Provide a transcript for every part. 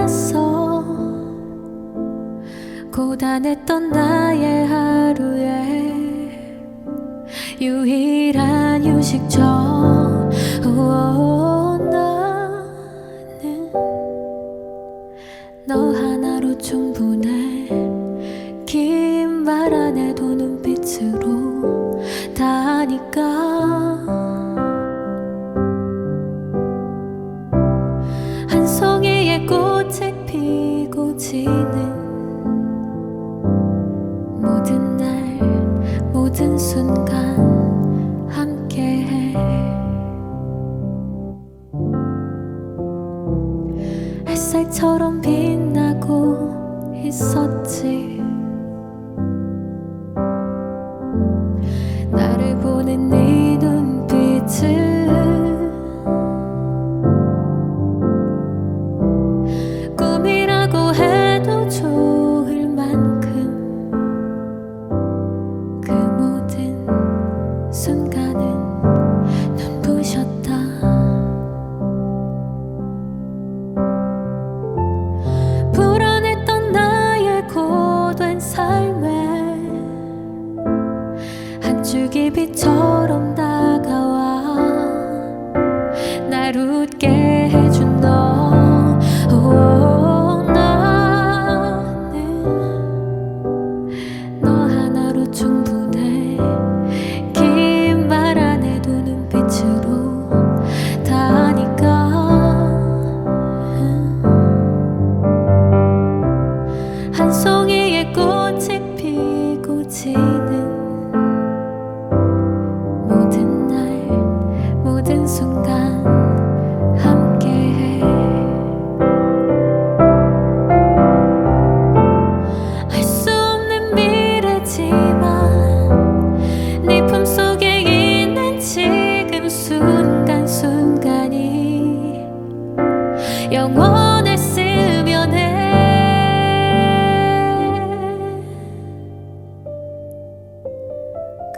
했어 고단했던 나의 하루에 유일한 휴식처. 오, 나는 너 하나로 충분해. 긴 말안 해도 눈빛으로 다 아니까 피고 지는 모든 날 모든 순간 함께해. 햇살처럼 빛나고 있었지. 나를 보는 네 눈빛은 좋을 만큼 그 모든 순간은 눈부셨다. 불안했던 나의 고된 삶에 한 줄기 빛처럼 영원했으면 해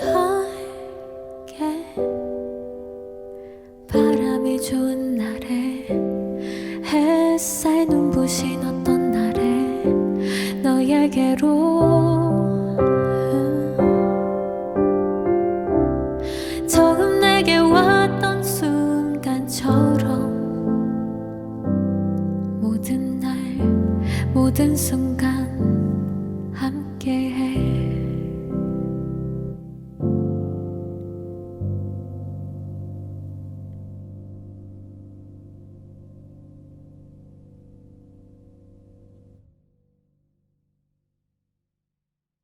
갈게. 바람이 좋은 날에 햇살 真心感